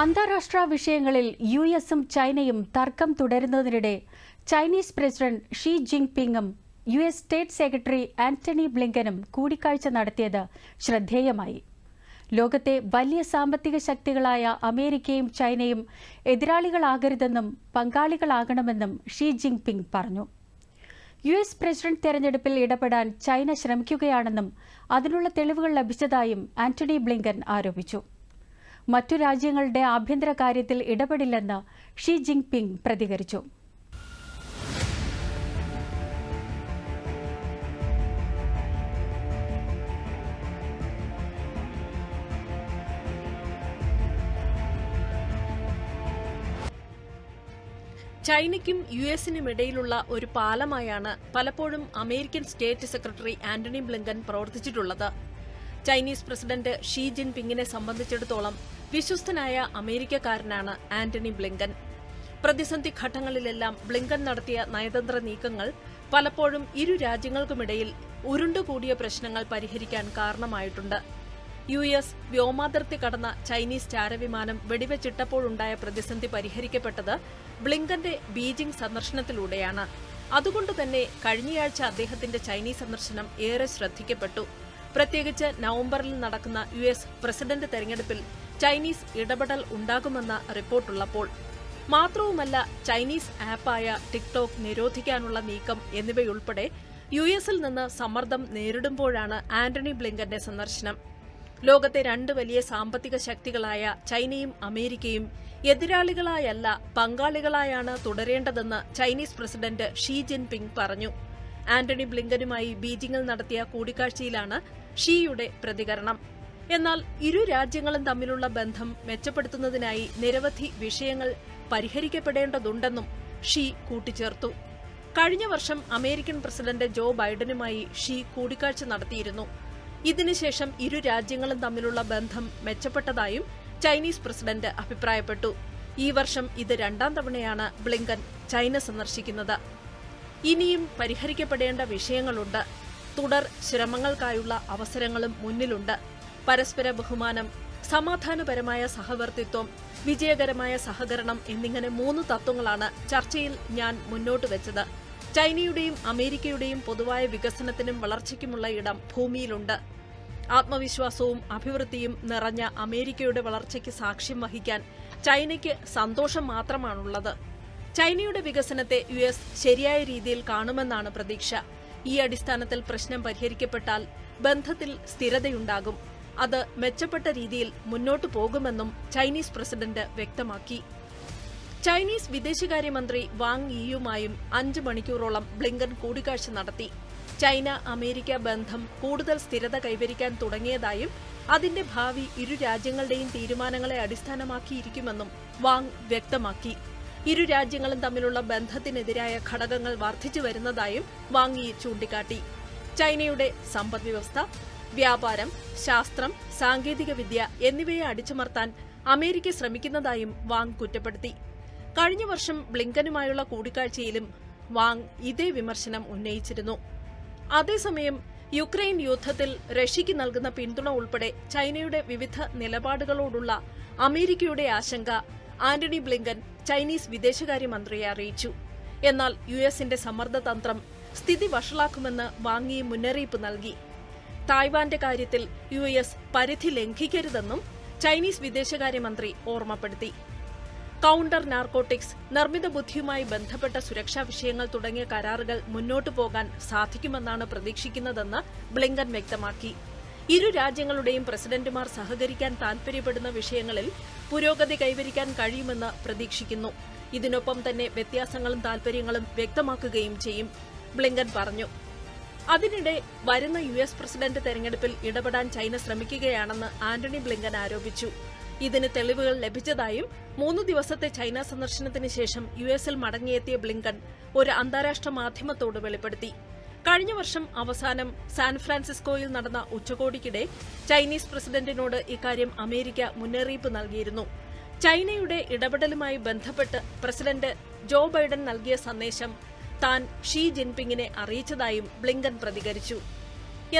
അന്താരാഷ്ട്ര വിഷയങ്ങളിൽ യു എസും ചൈനയും തർക്കം തുടരുന്നതിനിടെ Chinese president Xi ജിൻപിങ്ങും U S state secretary Antony ബ്ലിങ്കനും കൂടിക്കാഴ്ച നടത്തിയത് ശ്രദ്ധേയമായി. ലോകത്തെ വലിയ സാമ്പത്തിക ശക്തികളായ അമേരിക്കയും ചൈനയും എതിരാളികളാകരുതെന്നും പങ്കാളികളാകണമെന്നും ഷീ ജിൻപിങ് പറഞ്ഞു. യു എസ് പ്രസിഡന്റ് തെരഞ്ഞെടുപ്പിൽ ഇടപെടാൻ ചൈന ശ്രമിക്കുകയാണെന്നും അതിനുള്ള തെളിവുകൾ ലഭിച്ചതായും ആന്റണി ബ്ലിങ്കൻ ആരോപിച്ചു. മറ്റു രാജ്യങ്ങളുടെ ആഭ്യന്തര കാര്യത്തിൽ ഇടപെടില്ലെന്ന് ഷീ ജിൻപിങ് പ്രതികരിച്ചു. ചൈനയ്ക്കും യു എസിനും ഇടയിലുള്ള ഒരു പാലമായാണ് പലപ്പോഴും American state secretary Antony Blinken പ്രവർത്തിച്ചിട്ടുള്ളത്. Chinese president Xi ജിൻപിങ്ങിനെ സംബന്ധിച്ചിടത്തോളം വിശ്വസ്തനായ അമേരിക്കക്കാരനാണ് ആന്റണി ബ്ലിങ്കൻ. പ്രതിസന്ധി ഘട്ടങ്ങളിലെല്ലാം ബ്ലിങ്കൻ നടത്തിയ നയതന്ത്ര നീക്കങ്ങൾ പലപ്പോഴും ഇരു രാജ്യങ്ങൾക്കുമിടയിൽ ഉരുണ്ടുകൂടിയ പ്രശ്നങ്ങൾ പരിഹരിക്കാൻ കാരണമായിട്ടുണ്ട്. യു എസ് വ്യോമാതിർത്തി കടന്ന ചൈനീസ് ചാരവിമാനം വെടിവെച്ചിട്ടപ്പോഴുണ്ടായ പ്രതിസന്ധി പരിഹരിക്കപ്പെട്ടത് ബ്ലിങ്കന്റെ ബീജിംഗ് സന്ദർശനത്തിലൂടെയാണ്. അതുകൊണ്ടുതന്നെ കഴിഞ്ഞയാഴ്ച അദ്ദേഹത്തിന്റെ ചൈനീസ് സന്ദർശനം ഏറെ ശ്രദ്ധിക്കപ്പെട്ടു. പ്രത്യേകിച്ച് നവംബറിൽ നടക്കുന്ന യു എസ് പ്രസിഡന്റ് തെരഞ്ഞെടുപ്പിൽ ചൈനീസ് ഇടപെടൽ ഉണ്ടാകുമെന്ന റിപ്പോർട്ടുള്ളപ്പോൾ മാത്രവുമല്ല ചൈനീസ് ആപ്പായ ടിക്ടോക്ക് നിരോധിക്കാനുള്ള നീക്കം എന്നിവയുൾപ്പെടെ യു എസിൽ നിന്ന് സമ്മർദ്ദം നേരിടുമ്പോഴാണ് ആന്റണി ബ്ലിങ്കന്റെ സന്ദർശനം. ലോകത്തെ രണ്ട് വലിയ സാമ്പത്തിക ശക്തികളായ ചൈനയും അമേരിക്കയും എതിരാളികളായല്ല പങ്കാളികളായാണ് തുടരേണ്ടതെന്ന് ചൈനീസ് പ്രസിഡന്റ് ഷീ ജിൻപിങ് പറഞ്ഞു. ആന്റണി ബ്ലിങ്കനുമായി ബീജിംഗിൽ നടത്തിയ കൂടിക്കാഴ്ചയിലാണ് ഷീയുടെ പ്രതികരണം. എന്നാൽ ഇരു രാജ്യങ്ങളും തമ്മിലുള്ള ബന്ധം മെച്ചപ്പെടുത്തുന്നതിനായി നിരവധി വിഷയങ്ങൾ പരിഹരിക്കപ്പെടേണ്ടതുണ്ടെന്നും ഷീ കൂട്ടിച്ചേർത്തു. കഴിഞ്ഞ വർഷം അമേരിക്കൻ പ്രസിഡന്റ് ജോ ബൈഡനുമായി ഷീ കൂടിക്കാഴ്ച നടത്തിയിരുന്നു. ഇതിനുശേഷം ഇരു രാജ്യങ്ങളും തമ്മിലുള്ള ബന്ധം മെച്ചപ്പെട്ടതായും ചൈനീസ് പ്രസിഡന്റ് അഭിപ്രായപ്പെട്ടു. ഈ വർഷം ഇത് രണ്ടാം തവണയാണ് ബ്ലിങ്കൻ ചൈന സന്ദർശിക്കുന്നത്. ഇനിയും പരിഹരിക്കപ്പെടേണ്ട വിഷയങ്ങളുണ്ട്. തുടർ ശ്രമങ്ങൾക്കായുള്ള അവസരങ്ങളും മുന്നിലുണ്ട്. പരസ്പര ബഹുമാനം സമാധാനപരമായ സഹവർത്തിത്വം വിജയകരമായ സഹകരണം എന്നിങ്ങനെ മൂന്ന് തത്വങ്ങളാണ് ചർച്ചയിൽ ഞാൻ മുന്നോട്ട് വെച്ചത്. ചൈനയുടെയും അമേരിക്കയുടെയും പൊതുവായ വികസനത്തിനും വളർച്ചയ്ക്കുമുള്ള ഇടം ഭൂമിയിലുണ്ട്. ആത്മവിശ്വാസവും അഭിവൃദ്ധിയും നിറഞ്ഞ അമേരിക്കയുടെ വളർച്ചയ്ക്ക് സാക്ഷ്യം വഹിക്കാൻ ചൈനയ്ക്ക് സന്തോഷം മാത്രമാണുള്ളത്. ചൈനയുടെ വികസനത്തെ യു എസ് ശരിയായ രീതിയിൽ കാണുമെന്നാണ് പ്രതീക്ഷ. ഈ അടിസ്ഥാനത്തിൽ പ്രശ്നം പരിഹരിക്കപ്പെട്ടാൽ ബന്ധത്തിൽ സ്ഥിരതയുണ്ടാകും. അത് മെച്ചപ്പെട്ട രീതിയിൽ മുന്നോട്ടു പോകുമെന്നും ചൈനീസ് പ്രസിഡന്റ് വ്യക്തമാക്കി. ചൈനീസ് വിദേശകാര്യമന്ത്രി വാങ് ഇയുമായും അഞ്ച് മണിക്കൂറോളം ബ്ലിങ്കൻ കൂടിക്കാഴ്ച നടത്തി. ചൈന അമേരിക്ക ബന്ധം കൂടുതൽ സ്ഥിരത കൈവരിക്കാൻ തുടങ്ങിയതായും അതിന്റെ ഭാവി ഇരു രാജ്യങ്ങളുടെയും തീരുമാനങ്ങളെ അടിസ്ഥാനമാക്കിയിരിക്കുമെന്നും വാങ് വ്യക്തമാക്കി. ഇരു രാജ്യങ്ങളും തമ്മിലുള്ള ബന്ധത്തിനെതിരായ ഘടകങ്ങൾ വർദ്ധിച്ചു വരുന്നതായും വാങ് യി ചൂണ്ടിക്കാട്ടി. ചൈനയുടെ സമ്പദ്വ്യവസ്ഥ വ്യാപാരം ശാസ്ത്രം സാങ്കേതികവിദ്യ എന്നിവയെ അടിച്ചമർത്താൻ അമേരിക്ക ശ്രമിക്കുന്നതായും വാങ് കുറ്റപ്പെടുത്തി. കഴിഞ്ഞ വർഷം ബ്ലിങ്കനുമായുള്ള കൂടിക്കാഴ്ചയിലും വാങ് ഇതേ വിമർശനം ഉന്നയിച്ചിരുന്നു. അതേസമയം യുക്രൈൻ യുദ്ധത്തിൽ റഷ്യയ്ക്ക് നൽകുന്ന പിന്തുണ ഉൾപ്പെടെ ചൈനയുടെ വിവിധ നിലപാടുകളോടുള്ള അമേരിക്കയുടെ ആശങ്ക ആന്റണി ബ്ലിങ്കൻ ചൈനീസ് വിദേശകാര്യമന്ത്രിയെ അറിയിച്ചു. എന്നാൽ യു എസിന്റെ സമ്മർദ്ദതന്ത്രം സ്ഥിതി വഷളാക്കുമെന്ന് വാങ്ങി മുന്നറിയിപ്പ് നൽകി. തായ്വാന്റെ കാര്യത്തിൽ യു എസ് പരിധി ലംഘിക്കരുതെന്നും ചൈനീസ് വിദേശകാര്യമന്ത്രി ഓർമ്മപ്പെടുത്തി. കൌണ്ടർ നാർക്കോട്ടിക്സ് നിർമ്മിത ബുദ്ധിയുമായി ബന്ധപ്പെട്ട സുരക്ഷാ വിഷയങ്ങൾ തുടങ്ങിയ കരാറുകൾ മുന്നോട്ടു പോകാൻ സാധിക്കുമെന്നാണ് പ്രതീക്ഷിക്കുന്നതെന്ന് ബ്ലിങ്കൻ വ്യക്തമാക്കി. ഇരു രാജ്യങ്ങളുടെയും പ്രസിഡന്റുമാർ സഹകരിക്കാൻ താൽപര്യപ്പെടുന്ന വിഷയങ്ങളിൽ പുരോഗതി കൈവരിക്കാൻ കഴിയുമെന്ന് പ്രതീക്ഷിക്കുന്നു. ഇതിനൊപ്പം തന്നെ വ്യത്യാസങ്ങളും താൽപര്യങ്ങളും വ്യക്തമാക്കുകയും ചെയ്യും ബ്ലിങ്കൻ പറഞ്ഞു. അതിനിടെ വരുന്ന യു എസ് പ്രസിഡന്റ് തെരഞ്ഞെടുപ്പിൽ ഇടപെടാൻ ചൈന ശ്രമിക്കുകയാണെന്ന് ആന്റണി ബ്ലിങ്കൻ ആരോപിച്ചു. ഇതിന് തെളിവുകൾ ലഭിച്ചതായും മൂന്ന് ദിവസത്തെ ചൈന സന്ദർശനത്തിന് ശേഷം യു എസിൽ മടങ്ങിയെത്തിയ ബ്ലിങ്കൻ ഒരു അന്താരാഷ്ട്ര മാധ്യമത്തോട് വെളിപ്പെടുത്തി. കഴിഞ്ഞ വർഷം അവസാനം സാൻ ഫ്രാൻസിസ്കോയിൽ നടന്ന ഉച്ചകോടിക്കിടെ ചൈനീസ് പ്രസിഡന്റിനോട് ഇക്കാര്യം അമേരിക്ക മുന്നറിയിപ്പ് നൽകിയിരുന്നു. ചൈനയുടെ ഇടപെടലുമായി ബന്ധപ്പെട്ട് പ്രസിഡന്റ് ജോ ബൈഡൻ നൽകിയ സന്ദേശം താൻ ഷീ ജിൻപിങ്ങിനെ അറിയിച്ചതായും ബ്ലിങ്കൻ പ്രതികരിച്ചു.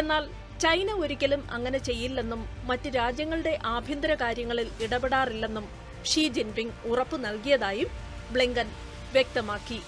എന്നാൽ ചൈന ഒരിക്കലും അങ്ങനെ ചെയ്യില്ലെന്നും മറ്റ് രാജ്യങ്ങളുടെ ആഭ്യന്തര കാര്യങ്ങളിൽ ഇടപെടാറില്ലെന്നും ഷീ ജിൻപിങ് ഉറപ്പു നൽകിയതായും ബ്ലിങ്കൻ വ്യക്തമാക്കി.